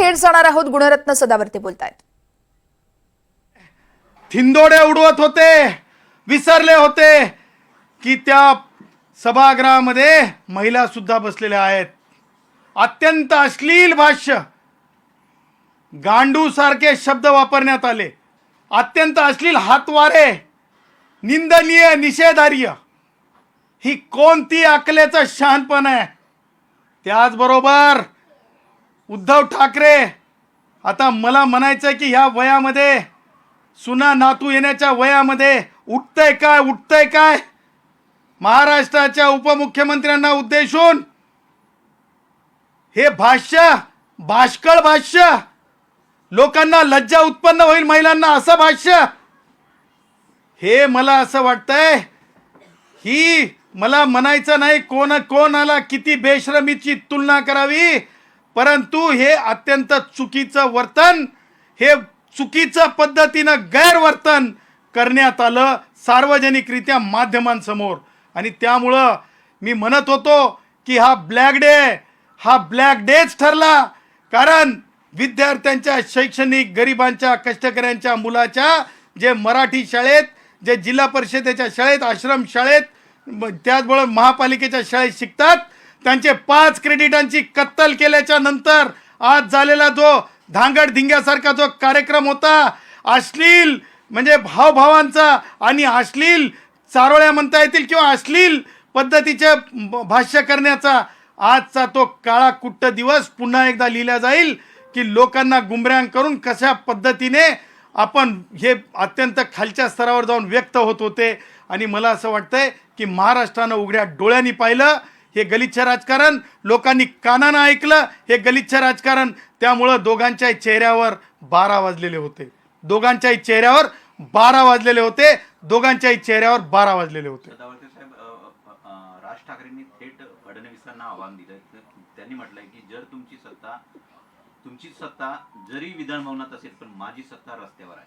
थेट जाणार आहोत. गुणरत्न सदावर्ते बोलतायत. थिंदोडे उडवत होते विसरले होते की त्या सभागृहामध्ये महिला सुद्धा बसलेल्या आहेत. अत्यंत अश्लील भाष्य. गांडू सारखे शब्द वापरण्यात आले. अत्यंत अश्लील हातवारे निंदनीय निषेधार्य. ही कोणती अकलेचं शहाणपण आहे? त्याचबरोबर उद्धव ठाकरे आता मला म्हणायचं की ह्या वयामध्ये सुना नातू येण्याच्या वयामध्ये उठतंय काय उठतंय काय? महाराष्ट्राच्या उपमुख्यमंत्र्यांना उद्देशून हे भाष्य भाष्कळ भाष्य लोकांना लज्जा उत्पन्न होईल महिलांना असं भाष्य. हे मला असं वाटतंय ही मला म्हणायचं नाही कोण कोणाला किती बेश्रमीची तुलना करावी परंतु हे अत्यंत चुकीचं वर्तन हे चुकीचं पद्धतीनं गैरवर्तन करण्यात आलं सार्वजनिकरित्या माध्यमांसमोर. आणि त्यामुळं मी म्हणत होतो की हा ब्लॅक डे हा ब्लॅक डेच ठरला. कारण विद्यार्थ्यांच्या शैक्षणिक गरिबांच्या कष्टकऱ्यांच्या मुलाच्या जे मराठी शाळेत जे जिल्हा परिषदेच्या शाळेत आश्रम शाळेत त्याचबरोबर महापालिकेच्या शाळेत शिकतात त्यांचे पाच क्रेडिटांची कत्तल केल्याच्यानंतर आज झालेला जो धांगड धिंग्यासारखा जो कार्यक्रम होता अश्लील म्हणजे भावभावांचा आणि अश्लील चारोळ्या म्हणता येतील किंवा अश्लील पद्धतीचे भाष्य करण्याचा आजचा तो काळा कुट्ट दिवस पुन्हा एकदा लिहिला जाईल की लोकांना गुमरांग करून कशा पद्धतीने आपण हे अत्यंत खालच्या स्तरावर जाऊन व्यक्त होत होते. आणि मला असं वाटतंय की महाराष्ट्रानं उघड्या डोळ्यांनी पाहिलं. हे गलिच्छ राजकारण लोकांनी कानानं ऐकलं हे गलिच्छ राजकारण. त्यामुळं दोघांच्याही चेहऱ्यावर बारा वाजलेले होते. दोघांच्याही चेहऱ्यावर बारा वाजलेले होते. दोघांच्याही चेहऱ्यावर बारा वाजलेले होते. राज ठाकरेंनी थेट फडणवीसांना आव्हान दिलंय त्यांनी म्हटलंय की जर तुमची सत्ता तुमची सत्ता जरी विधान भवनात असेल पण माझी सत्ता रस्त्यावर आहे.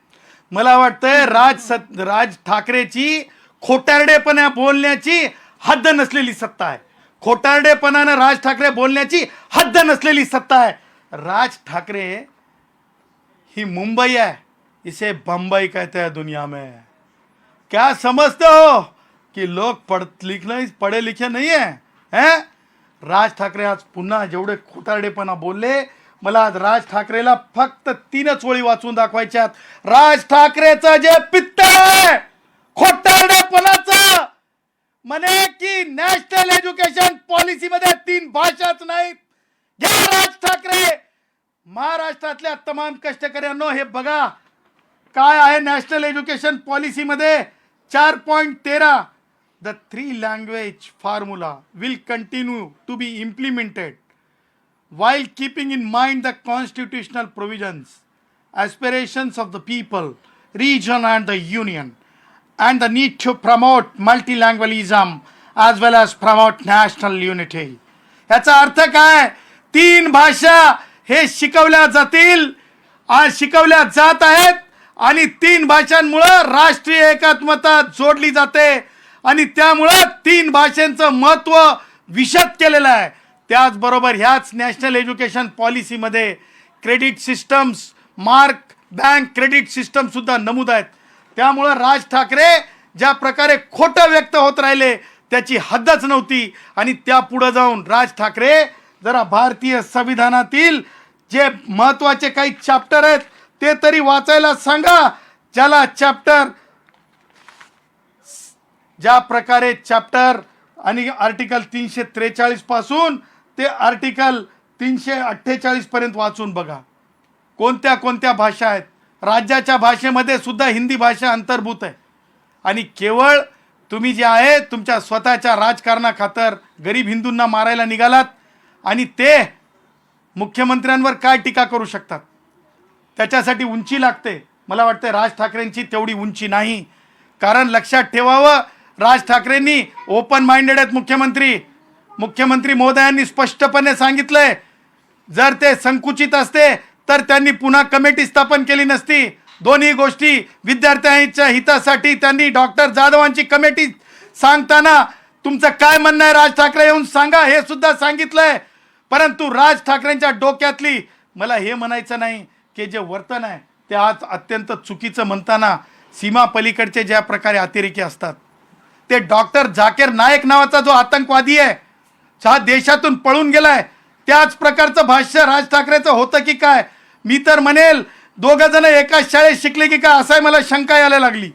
मला वाटतंय राज सत राज ठाकरेची खोटारडेपणा बोलण्याची हद्द नसलेली सत्ता आहे. खोटारडेपणानं राज ठाकरे बोलण्याची हद्द नसलेली सत्ता आहे. राज ठाकरे ही मुंबई है इसे बम्बई कहते हैं दुनिया में. क्या समझते हो कि लोग पढ़ लिख पढ़े लिखे नहीं है? राज ठाकरे आज पुन्हा जेवढे खोटारडेपणा बोलले मला आज राज ठाकरेला फक्त तीनच ओळी वाचून दाखवायच्यात. राज ठाकरेचं जे पित्त आहे खोटारडेपणाचं! म्हणे की नॅशनल एज्युकेशन पॉलिसीमध्ये तीन भाषाच नाहीत. घ्या राज ठाकरे. महाराष्ट्रातल्या तमाम कष्टकऱ्यांनो हे बघा. काय आहे नॅशनल एज्युकेशन पॉलिसीमध्ये चार पॉईंट तेरा. The three language formula will continue to be implemented while keeping in mind the constitutional provisions, aspirations of the people, region, and the union, and the need to promote multilingualism as well as promote national unity. याचा अर्थ काय? तीन भाषा हे शिकवल्या जातील आज शिकवल्या जात आहेत आणि तीन भाषांमुळं राष्ट्रीय एकात्मता जोडली जाते आणि त्यामुळं तीन भाषांचं महत्त्व विशद केलेलं आहे. त्याचबरोबर ह्याच नॅशनल एज्युकेशन पॉलिसीमध्ये credit systems mark bank credit सिस्टमसुद्धा नमूद आहेत. त्यामुळं राज ठाकरे ज्या प्रकारे खोटं व्यक्त होत राहिले त्याची हद्दच नव्हती. आणि त्या पुढं जाऊन राज ठाकरे जरा भारतीय संविधानातील जे महत्त्वाचे काही चॅप्टर आहेत ते तरी वाचायला सांगा. ज्याला चॅप्टर ज्या प्रकारे चॅप्टर आणि आर्टिकल तीनशे त्रेचाळीसपासून ते आर्टिकल तीनशे अठ्ठेचाळीसपर्यंत वाचून बघा. कोणत्या कोणत्या भाषा आहेत? राज्याच्या भाषेमध्ये सुद्धा हिंदी भाषा अंतर्भूत आहे. आणि केवळ तुम्ही जे आहे तुमच्या स्वतःच्या राजकारणाखातर गरीब हिंदूंना मारायला निघालात आणि ते मुख्यमंत्र्यांवर काय टीका करू शकतात? त्याच्यासाठी उंची लागते. मला वाटतं राज ठाकरेंची तेवढी उंची नाही. कारण लक्षात ठेवावं राज ठाकरेंनी ओपन माइंडेड आहेत मुख्यमंत्री. मुख्यमंत्री महोदयांनी स्पष्टपणे सांगितलंय जर ते संकुचित असते तर त्यांनी पुन्हा कमिटी स्थापन केली नसती. दोन्ही गोष्टी विद्यार्थ्यांच्या हितासाठी त्यांनी डॉक्टर जाधवांची कमिटी सांगताना तुमचं काय म्हणणं आहे राज ठाकरे येऊन सांगा हे सुद्धा सांगितलंय. परंतु राज ठाकरेंच्या डोक्यातली मला हे म्हणायचं नाही की जे वर्तन आहे ते आज अत्यंत चुकीचं म्हणताना सीमा पलीकडचे ज्या प्रकारे अतिरेकी असतात ते डॉक्टर झाकीर नायक नावाचा जो आतंकवादी आहे हा देशातून पळून गेलाय. त्याच प्रकारचं भाष्य राज ठाकरेचं होतं की काय? मी तर म्हणेल दोघं जण एकाच शाळेत शिकले की काय असाही मला शंका यायला लागली.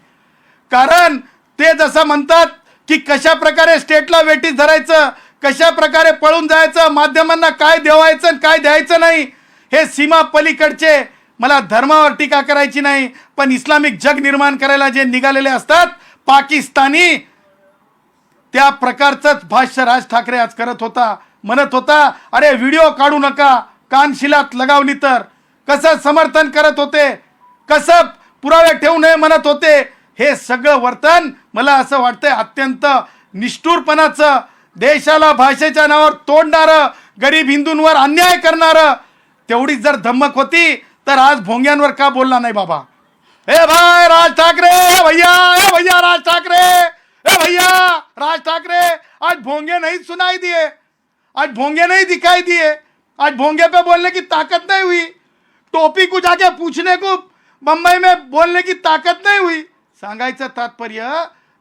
कारण ते जसं म्हणतात की कशा प्रकारे स्टेटला वेटीस धरायचं कशा प्रकारे पळून जायचं माध्यमांना काय देवायचं आणि काय द्यायचं नाही हे सीमा पलीकडचे मला धर्मावर टीका करायची नाही. पण इस्लामिक जग निर्माण करायला जे निघालेले असतात पाकिस्तानी त्या प्रकारचंच भाष्य राज ठाकरे आज करत होता. म्हणत होता अरे व्हिडिओ काढू नका. कानशिलात लगावली तर. कसं समर्थन करत होते? कसं पुरावे ठेवू नये म्हणत होते? हे सगळं वर्तन मला असं वाटतंय अत्यंत निष्ठुरपणाचं देशाला भाषेच्या नावावर तोडणारं गरीब हिंदूंवर अन्याय करणारं. तेवढीच जर धमक होती तर आज भोंग्यांवर का बोलला नाही बाबा? ए भाई राज ठाकरे! भैया ए भैया राज ठाकरे! ए भैया राज ठाकरे! आज भोंगे नहीं सुनाई दिए आज भोंगे नहीं दिखाई दिए। आज भोंगे पे बोलने की ताकत नहीं हुई। टोपी को जाके पूछने को बम्बई में बोलने की ताकत नहीं हुई। सांगायचं तात्पर्य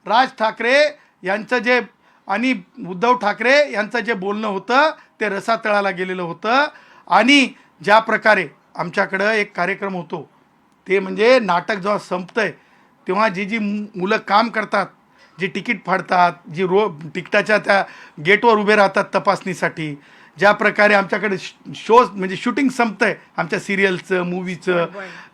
राज ठाकरे यांचं जे आणि उद्धव ठाकरे यांचं जे बोलणं होतं ते रसातळाला गेलेलं होतं. आणि ज्या प्रकारे आमच्याकडं एक कार्यक्रम होतो ते म्हणजे नाटक जेव्हा संपतं आहे तेव्हा जी जी मु- मुलं काम करतात जी तिकीट फाडतात जी रो तिकिटाच्या त्या गेटवर उभे राहतात तपासणीसाठी ज्या प्रकारे आमच्याकडे शोज म्हणजे शूटिंग संपतंय आमच्या सिरियलचं मूवीचं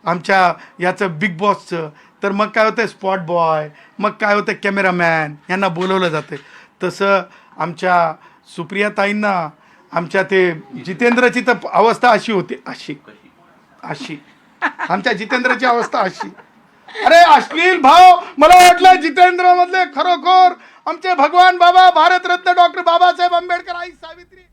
आमच्या याचं बिग बॉसचं तर मग काय होतं स्पॉट बॉय मग काय होतं कॅमेरामॅन यांना बोलवलं जातं तसं आमच्या सुप्रियाताईंना आमच्या ते जितेंद्रची तर अवस्था अशी होती अशी. अशी. आमच्या जितेंद्रची अवस्था अशी. अरे अश्लील भाव मला वाटलं जितेंद्र मधले खरोखर आमचे भगवान बाबा भारतरत्न डॉक्टर बाबासाहेब आंबेडकर आई सावित्री.